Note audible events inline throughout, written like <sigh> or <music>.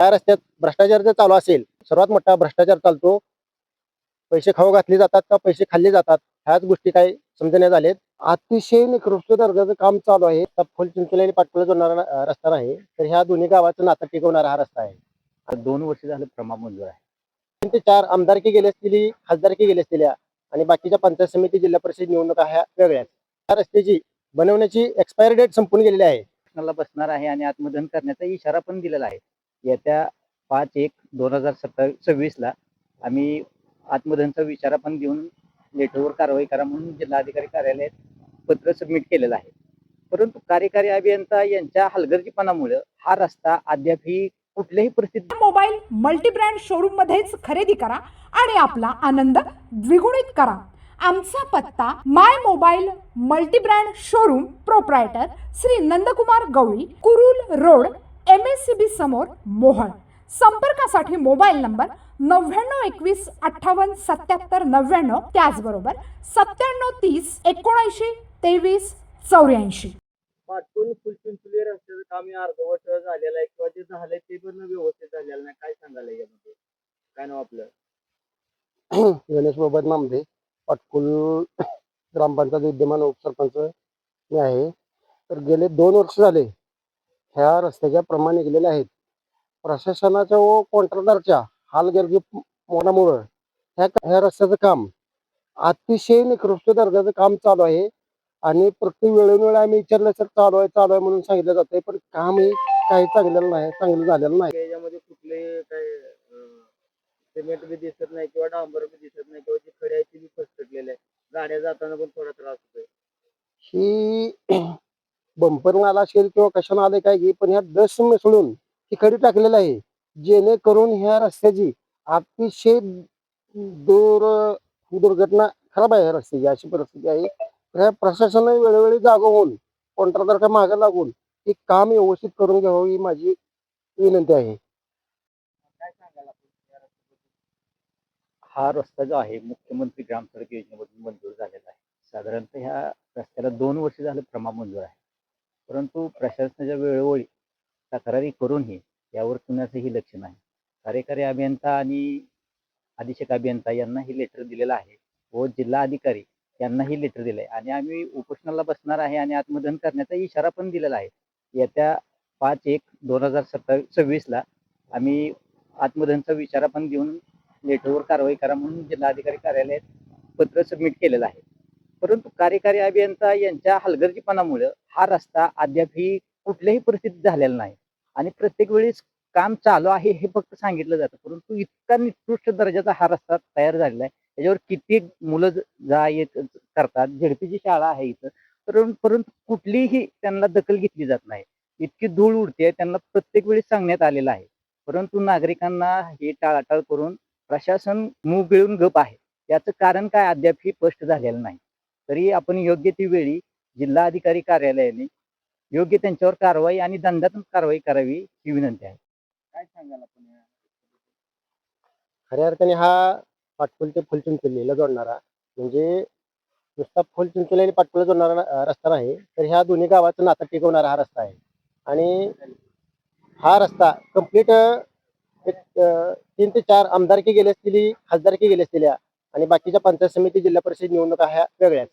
त्या रस्त्यात भ्रष्टाचार जर चालू असेल सर्वात मोठा भ्रष्टाचार चालतो पैसे खाऊ घातले जातात का पैसे खाल्ले जातात ह्याच गोष्टी काही समजण्यात आलेत. अतिशय निकृष्ट दर्जाचं काम चालू आहे. फुल चिंचोली आणि पाटकुला जोडणारा रस्ता नाही तर ह्या दोन्ही गावाचं नातं टिकवणारा हा रस्ता आहे. दोन वर्ष झालं प्रमा मंजूर आहे. तीन ते चार आमदारकी गेली असलेली खासदारकी गेली असलेल्या आणि बाकीच्या पंचायत समिती जिल्हा परिषद निवडणुका ह्या वेगळ्याच. या रस्त्याची बनवण्याची एक्सपायरी डेट संपून गेलेली आहे. बसणार आहे आणि आत्मदहन करण्याचा इशारा पण दिलेला आहे. येत्या पाच एक दोन हजार सत्तावीस सव्वीसला आम्ही आत्मधनचा विचारा पण घेऊन लेटरवर कारवाई करा म्हणून जिल्हाधिकारी कार्यालयात पत्र सबमिट केलेलं आहे. परंतु कार्यकारी अभियंता यांच्या हलगर्जीपणामुळे हा रस्ता अद्यापही कुठल्याही परिस्थितीत मोबाईल मल्टीब्रँड शोरूम मध्येच खरेदी करा आणि आपला आनंद द्विगुणित करा. आमचा पत्ता my mobile multibrand showroom proprietor Shri Nandkumar Gawali Kurul road M S C B समोर मोहळ संपर्कासाठी मोबाईल नंबर नव्याण्णव एकवीस अठ्ठावन्न सत्याहत्तर नव्याण्णव त्याचबरोबर सत्त्याण्णव तीस एकोणऐंशी तेवीस चौऱ्याऐंशी. पाटून फुलचिंचली रस्त्याचं काम हे अर्धवट झालेलं आहे किंवा जे झालंय ते पण व्यवस्थित झालेलं नाही. काय सांगायला यामध्ये काय नाव आपलं? <coughs> गणेश बाबत नामदे. पाटकुल <coughs> ग्रामपंचायत विद्यमान उपसरपंच मी आहे. तर गेले दोन वर्ष झाले ह्या रस्त्याच्या प्रमाणे गेलेले आहेत. प्रशासनाच्या व कॉन्ट्रॅक्टरच्या हालगर्जीपणामुळं ह्या ह्या रस्त्याचं काम अतिशय निकृष्ट दर्जाचं काम चालू आहे. आणि प्रत्येक वेळोवेळी आम्ही विचारलं सर चालू आहे चालू आहे म्हणून सांगितलं जातंय. पण काम हे काही चांगलेलं नाही चांगलं झालेलं नाही. याच्यामध्ये कुठले काय सिमेंट बी दिसत नाही किंवा डांबर बी दिसत नाही किंवा जी खडी आहे ती बी फसकटलेली आहे गाड्या जाताना पण थोडा त्रास होतोय. ही बंपर आला असेल किंवा कशानं आले काय घे पण ह्या डस्ट मिसळून ही खडी टाकलेलं आहे. जेणेकरून ह्या रस्त्याची अतिशय दूर दुर्घटना खराब आहे ह्या रस्त्याची अशी परिस्थिती आहे. तर ह्या प्रशासनाने वेळोवेळी जागा होऊन कॉन्ट्रॅक्टरच्या मागे लागून हे काम व्यवस्थित करून घ्यावं ही माझी विनंती आहे. हा रस्ता जो आहे मुख्यमंत्री ग्रामसडक योजनेमधून मंजूर झालेला आहे. साधारणतः ह्या रस्त्याला दोन वर्ष झालं प्रमा मंजूर आहे. परंतु प्रशासनाच्या वेळोवेळी तक्रारी करूनही यावर कुणाचंही लक्ष नाही. कार्यकारी अभियंता आणि अधीक्षक अभियंता यांना ही लेटर दिलेलं आहे व जिल्हा अधिकारी यांनाही लेटर दिलं आहे आणि आम्ही उपोषणाला बसणार आहे आणि आत्मदहन करण्याचा इशारा पण दिलेला आहे. येत्या पाच एक दोन हजार सत्तावीस सव्वीसला आम्ही आत्मदहनचा इशारा पण देऊन लेटरवर कारवाई करा म्हणून जिल्हाधिकारी कार्यालयात पत्र सबमिट केलेलं आहे. परंतु कार्यकारी अभियंता यांच्या हलगर्जीपणामुळे हा रस्ता अद्यापही कुठल्याही परिस्थितीत झालेला नाही. आणि प्रत्येक वेळेस काम चालू आहे हे फक्त सांगितलं जातं. परंतु इतका निकृष्ट दर्जाचा हा रस्ता तयार झालेला आहे. त्याच्यावर किती मुलं जा येत करतात झेडपीची शाळा आहे इथं. परंतु परंतु कुठलीही त्यांना दखल घेतली जात नाही. इतकी धूळ उडते त्यांना प्रत्येक वेळी सांगण्यात आलेलं आहे. परंतु नागरिकांना हे टाळाटाळ करून प्रशासन मूग गिळून गप आहे. याचं कारण काय अद्याप ही स्पष्ट झालेलं नाही. तरी आपण योग्य ती वेळी जिल्हा अधिकारी कार्यालयाने योग्य त्यांच्यावर कारवाई आणि दंडात्मक कारवाई करावी ही विनंती आहे. काय सांगाल आपण या खऱ्या अर्थाने हा पाटकुल ते फुलचिंचोलीला जोडणारा म्हणजे नुसता फुलचिंचोली आणि पाटकुला जोडणारा रस्ता नाही तर ह्या दोन्ही गावाचं नातं टिकवणारा हा रस्ता आहे. आणि हा रस्ता कंप्लीट एक अं, तीन ते चार आमदारकी गेली असलेली खासदारकी गेली असलेल्या आणि बाकीच्या पंचायत समिती जिल्हा परिषद निवडणुका ह्या वेगळ्याच.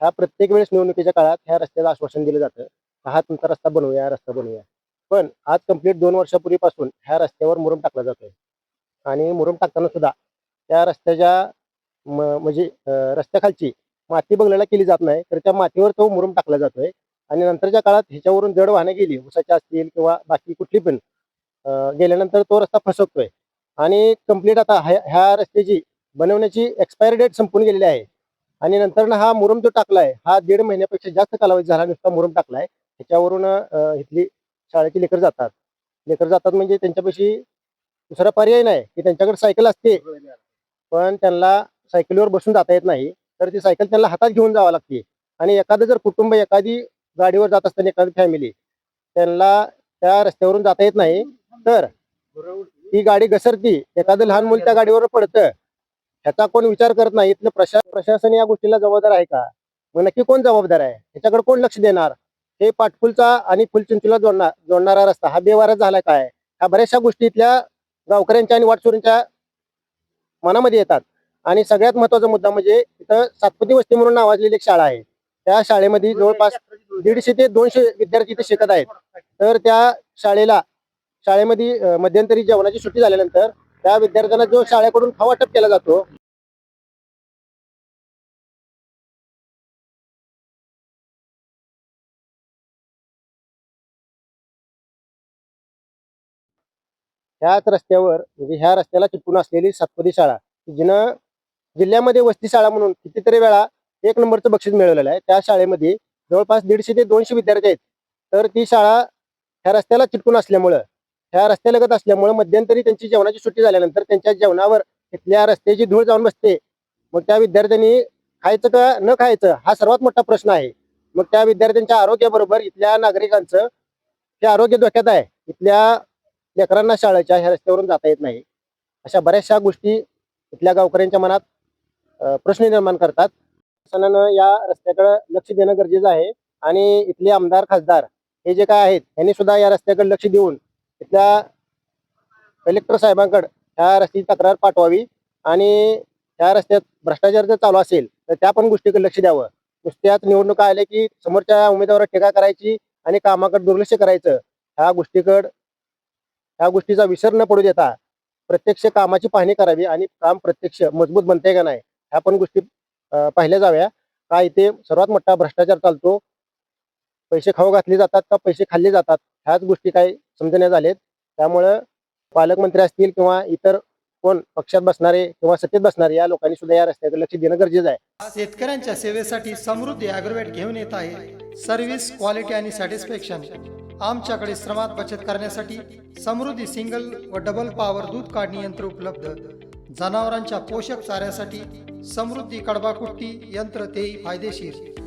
ह्या प्रत्येक वेळेस निवडणुकीच्या काळात ह्या रस्त्याला आश्वासन दिलं जातं हा तुमचा रस्ता बनवूया हा रस्ता बनवूया. पण आज कंप्लीट दोन वर्षापूर्वीपासून ह्या रस्त्यावर मुरुम टाकला जातोय. आणि मुरुम टाकताना सुद्धा त्या रस्त्याच्या म्हणजे रस्त्याखालची माती बंगल्याला केली जात नाही तर त्या मातीवर तो मुरुम टाकला जातोय. आणि नंतरच्या काळात ह्याच्यावरून जड वाहने गेली उसाच्या असतील किंवा बाकी कुठली पण गेल्यानंतर तो रस्ता फसवतोय. आणि कंप्लीट आता ह्या रस्त्याची बनवण्याची एक्सपायरी डेट संपून गेलेली आहे. आणि नंतर हा मुरुम जो टाकलाय हा दीड महिन्यापेक्षा जास्त कालावधी झाला नुसता मुरुम टाकलाय. ह्याच्यावरून इथली शाळेची लेकर जातात. लेकर जातात म्हणजे त्यांच्यापाशी दुसरा पर्याय नाही की त्यांच्याकडे सायकल असते. पण त्यांना सायकलीवर बसून जाता येत नाही. तर ती सायकल त्यांना हातात घेऊन जावं लागते. आणि एखादं जर कुटुंब एखादी गाडीवर जात असताना एखादी फॅमिली त्यांना त्या रस्त्यावरून जाता येत नाही. तर ती गाडी घसरती एखादं लहान मुल त्या गाडीवर पडतं ह्याचा कोण विचार करत नाही. इथलं प्रशा प्रशासन या गोष्टीला जबाबदार आहे का? मग नक्की कोण जबाबदार आहे? ह्याच्याकडे कोण लक्ष देणार? हे पाटफुलचा आणि फुलचिंचीला जोडणार जोडणारा रस्ता हा बेवारच झाला काय? ह्या बऱ्याचशा गोष्टी इथल्या गावकऱ्यांच्या आणि वाटसुरींच्या मनामध्ये येतात. आणि सगळ्यात महत्त्वाचा मुद्दा म्हणजे इथं सातपती वस्ती म्हणून नावाजलेली एक शाळा आहे. त्या शाळेमध्ये जवळपास दीडशे ते दोनशे विद्यार्थी इथे शिकत आहेत. तर त्या शाळेला शाळेमध्ये मध्यंतरी जेवणाची सुट्टी झाल्यानंतर त्या विद्यार्थ्यांना जो शाळेकडून खावा वाटप केला जातो ह्याच रस्त्यावर म्हणजे ह्या रस्त्याला चिटकून असलेली सातपदी शाळा जिनं जिल्ह्यामध्ये वस्ती शाळा म्हणून कितीतरी वेळा एक नंबरचं बक्षीस मिळवलेलं आहे. त्या शाळेमध्ये जवळपास दीडशे ते दोनशे विद्यार्थी आहेत. तर ती शाळा ह्या रस्त्याला चिटकून असल्यामुळं ह्या रस्त्यालगत असल्यामुळं मध्यंतरी त्यांची जेवणाची सुट्टी झाल्यानंतर त्यांच्या जेवणावर तिथल्या रस्त्याची धूळ जाऊन बसते. मग त्या विद्यार्थ्यांनी खायचं का न खायचं हा सर्वात मोठा प्रश्न आहे. मग त्या विद्यार्थ्यांच्या आरोग्याबरोबर इथल्या नागरिकांचं ते आरोग्य धोक्यात आहे. इथल्या लेकरांना शाळेच्या ह्या रस्त्यावरून जाता येत नाही. अशा बऱ्याचशा गोष्टी इथल्या गावकऱ्यांच्या मनात प्रश्न निर्माण करतात. शासनानं या रस्त्याकडे लक्ष देणं गरजेचं आहे. आणि इथले आमदार खासदार हे जे काय आहेत यांनी सुद्धा या रस्त्याकडे लक्ष देऊन इथल्या कलेक्टर साहेबांकडे ह्या रस्त्याची तक्रार पाठवावी आणि ह्या रस्त्यात भ्रष्टाचार जर चालू असेल तर त्या पण गोष्टीकडे लक्ष द्यावं. नुसत्याच निवडणुका आल्या की समोरच्या उमेदवारावर टीका करायची आणि कामाकडे दुर्लक्ष करायचं ह्या गोष्टीकडे ह्या गोष्टीचा विसर न पडू देता प्रत्यक्ष कामाची पाहणी करावी आणि काम प्रत्यक्ष मजबूत बनते का नाही ह्या पण गोष्टी पाहिल्या जाव्या. का इथे सर्वात मोठा भ्रष्टाचार चालतो पैसे खाऊ घातले जातात का पैसे खाल्ले जातात? ह्याच गोष्टी काही समजण्यात आलेत त्यामुळं पालकमंत्री असतील किंवा इतर कोण पक्षात बसणारे किंवा सत्तेत बसणारे या लोकांनी सुद्धा या रस्त्याकडे लक्ष देणं गरजेचं आहे. शेतकऱ्यांच्या सेवेसाठी समृद्धी ॲग्रोवेट घेऊन येत आहे. सर्व्हिस क्वालिटी आणि सॅटिस्फॅक्शन आमच्याकडे श्रमात बचत करण्यासाठी समृद्धी सिंगल व डबल पॉवर दूध काढणी यंत्र उपलब्ध. जनावरांच्या पोषक चाऱ्यासाठी समृद्धी कडबाकुट्टी यंत्र तेही फायदेशीर.